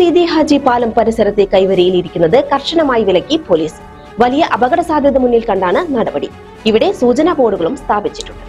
സീതി ഹാജി പാലം പരിസരത്തെ കൈവരിയിലിരിക്കുന്നത് കർശനമായി വിലക്കി പോലീസ്. വലിയ അപകട സാധ്യത മുന്നിൽ കണ്ടാണ് നടപടി. ഇവിടെ സൂചനാ ബോർഡുകളും സ്ഥാപിച്ചിട്ടുണ്ട്.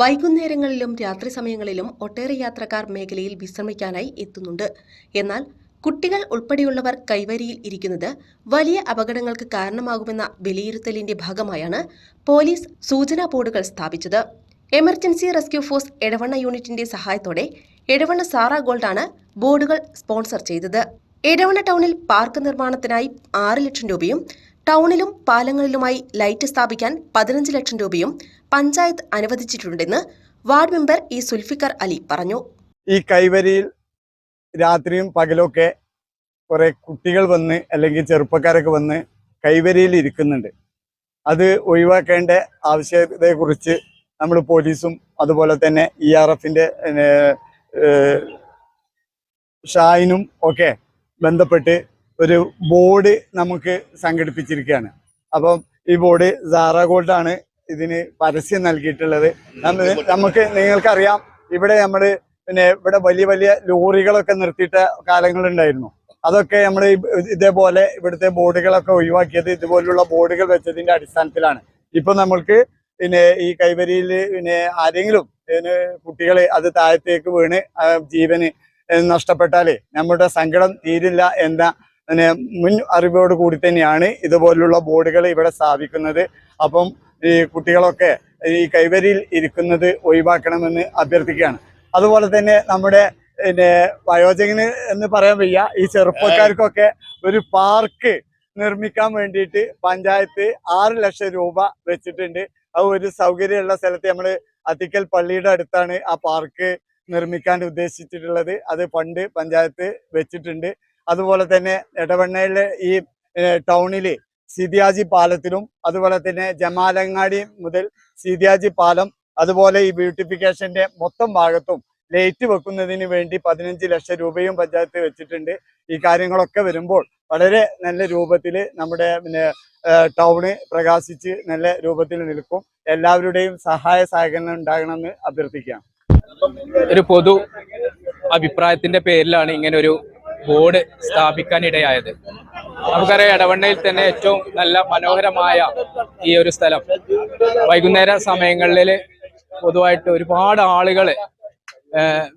വൈകുന്നേരങ്ങളിലും രാത്രി സമയങ്ങളിലും ഒട്ടേറെ യാത്രക്കാർ മേഖലയിൽ വിശ്രമിക്കാനായി എത്തുന്നുണ്ട്. എന്നാൽ കുട്ടികൾ ഉൾപ്പെടെയുള്ളവർ കൈവരിയിൽ ഇരിക്കുന്നത് വലിയ അപകടങ്ങൾക്ക് കാരണമാകുമെന്ന വിലയിരുത്തലിന്റെ ഭാഗമായാണ് പോലീസ് സൂചനാ ബോർഡുകൾ സ്ഥാപിച്ചത്. എമർജൻസി റെസ്ക്യൂ ഫോഴ്സ് എടവണ്ണ യൂണിറ്റിന്റെ സഹായത്തോടെ എടവണ്ണ സാറ ഗോൾഡാണ് ബോർഡുകൾ സ്പോൺസർ ചെയ്തത്. എടവണ്ണ ടൗണിൽ പാർക്ക് നിർമ്മാണത്തിനായി ആറ് ലക്ഷം രൂപയും ടൗണിലും പാലങ്ങളിലുമായി ലൈറ്റ് സ്ഥാപിക്കാൻ പതിനഞ്ച് ലക്ഷം രൂപയും panchayat അനുവദിച്ചിട്ടുണ്ടെന്ന് ward member E Sulfikar Ali പറഞ്ഞു. ഈ കൈവരിയിൽ രാത്രിയും പകലൊക്കെ കുറെ കുട്ടികൾ വന്ന് അല്ലെങ്കിൽ ചെറുപ്പക്കാരൊക്കെ വന്ന് കൈവരിയിൽ ഇരിക്കുന്നുണ്ട്. അത് ഒഴിവാക്കേണ്ട ആവശ്യകതയെക്കുറിച്ച് നമ്മൾ പോലീസും അതുപോലെ തന്നെ ഇ ആർ എഫിന്റെ ഷായിനും ഒക്കെ ബന്ധപ്പെട്ട് ഒരു ബോർഡ് നമുക്ക് സംഘടിപ്പിച്ചിരിക്കുകയാണ്. അപ്പം ഈ ബോർഡ് സാറ ഗോൾഡാണ് ഇതിന് പരസ്യം നൽകിയിട്ടുള്ളത്. നമുക്ക് നിങ്ങൾക്കറിയാം ഇവിടെ നമ്മൾ പിന്നെ ഇവിടെ വലിയ വലിയ ലോറികളൊക്കെ നിർത്തിയിട്ട കാലങ്ങളുണ്ടായിരുന്നു. അതൊക്കെ നമ്മൾ ഇതേപോലെ ഇവിടുത്തെ ബോർഡുകളൊക്കെ ഒഴിവാക്കിയത് ഇതുപോലുള്ള ബോർഡുകൾ വെച്ചതിന്റെ അടിസ്ഥാനത്തിലാണ്. ഇപ്പൊ നമ്മൾക്ക് പിന്നെ ഈ കൈവരിയിൽ പിന്നെ ആരെങ്കിലും പിന്നെ കുട്ടികൾ അത് താഴത്തേക്ക് വീണ് ജീവന് നഷ്ടപ്പെട്ടാലേ നമ്മുടെ സങ്കടം തീരില്ല എന്ന പിന്നെ മുൻ അറിവോട് കൂടി തന്നെയാണ് ഇതുപോലുള്ള ബോർഡുകൾ ഇവിടെ സ്ഥാപിക്കുന്നത്. അപ്പം ഈ കുട്ടികളൊക്കെ ഈ കൈവരിയിൽ ഇരിക്കുന്നത് ഒഴിവാക്കണമെന്ന് അഭ്യർത്ഥിക്കുകയാണ്. അതുപോലെ തന്നെ നമ്മുടെ പിന്നെ വയോജകന് എന്ന് പറയാൻ വയ്യ ഈ ചെറുപ്പക്കാർക്കൊക്കെ ഒരു പാർക്ക് നിർമ്മിക്കാൻ വേണ്ടിയിട്ട് പഞ്ചായത്ത് ആറ് ലക്ഷം രൂപ വെച്ചിട്ടുണ്ട്. അത് ഒരു സൗകര്യമുള്ള സ്ഥലത്ത് നമ്മൾ അത്തിക്കൽ പള്ളിയുടെ അടുത്താണ് ആ പാർക്ക് നിർമ്മിക്കാൻ ഉദ്ദേശിച്ചിട്ടുള്ളത്. അത് പണ്ട് പഞ്ചായത്ത് വെച്ചിട്ടുണ്ട്. അതുപോലെ തന്നെ ഇടവണ്ണയിലെ ഈ ടൗണിൽ സീതിയാജി പാലത്തിലും അതുപോലെ തന്നെ ജമാലങ്ങാടി മുതൽ സീതിയാജി പാലം അതുപോലെ ഈ ബ്യൂട്ടിഫിക്കേഷന്റെ മൊത്തം ഭാഗത്തും ലൈറ്റ് വെക്കുന്നതിന് വേണ്ടി പതിനഞ്ച് ലക്ഷം രൂപയും പഞ്ചായത്ത് വെച്ചിട്ടുണ്ട്. ഈ കാര്യങ്ങളൊക്കെ വരുമ്പോൾ വളരെ നല്ല രൂപത്തിൽ നമ്മുടെ പിന്നെ ടൗണ് പ്രകാശിച്ച് നല്ല രൂപത്തിൽ നിൽക്കും. എല്ലാവരുടെയും സഹായ സഹകരണം ഉണ്ടാകണമെന്ന് അഭ്യർത്ഥിക്കാം. ഒരു പൊതു അഭിപ്രായത്തിന്റെ പേരിലാണ് ഇങ്ങനെ ഒരു ബോർഡ് സ്ഥാപിക്കാൻ ഇടയായത് നമുക്കറിയാം ഇടവണ്ണയിൽ തന്നെ ഏറ്റവും നല്ല മനോഹരമായ ഈ ഒരു സ്ഥലം. വൈകുന്നേര സമയങ്ങളിൽ പൊതുവായിട്ട് ഒരുപാട് ആളുകൾ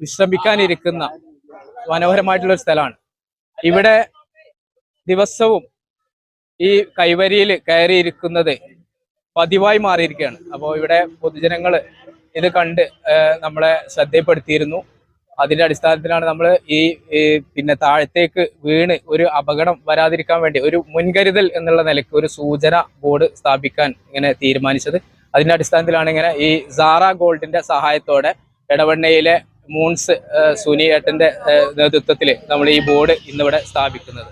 വിശ്രമിക്കാനിരിക്കുന്ന മനോഹരമായിട്ടുള്ള ഒരു സ്ഥലമാണ്. ഇവിടെ ദിവസവും ഈ കൈവരിയിൽ കയറിയിരിക്കുന്നത് പതിവായി മാറിയിരിക്കുകയാണ്. അപ്പോൾ ഇവിടെ പൊതുജനങ്ങൾ ഇത് കണ്ട് നമ്മളെ ശ്രദ്ധയപ്പെടുത്തിയിരുന്നു അതിന്റെ അടിസ്ഥാനത്തിലാണ് നമ്മൾ ഈ പിന്നെ താഴത്തേക്ക് വീണ് ഒരു അപകടം വരാതിരിക്കാൻ വേണ്ടി ഒരു മുൻകരുതൽ എന്നുള്ള നിലയ്ക്ക് ഒരു സൂചന ബോർഡ് സ്ഥാപിക്കാൻ ഇങ്ങനെ തീരുമാനിച്ചത്. അതിന്റെ അടിസ്ഥാനത്തിലാണ് ഇങ്ങനെ ഈ സാറ ഗോൾഡിന്റെ സഹായത്തോടെ എടവണ്ണയിലെ മൂൺസ് സുനിയേട്ടന്റെ നേതൃത്വത്തിൽ നമ്മൾ ഈ ബോർഡ് ഇന്നിവിടെ സ്ഥാപിക്കുന്നത്.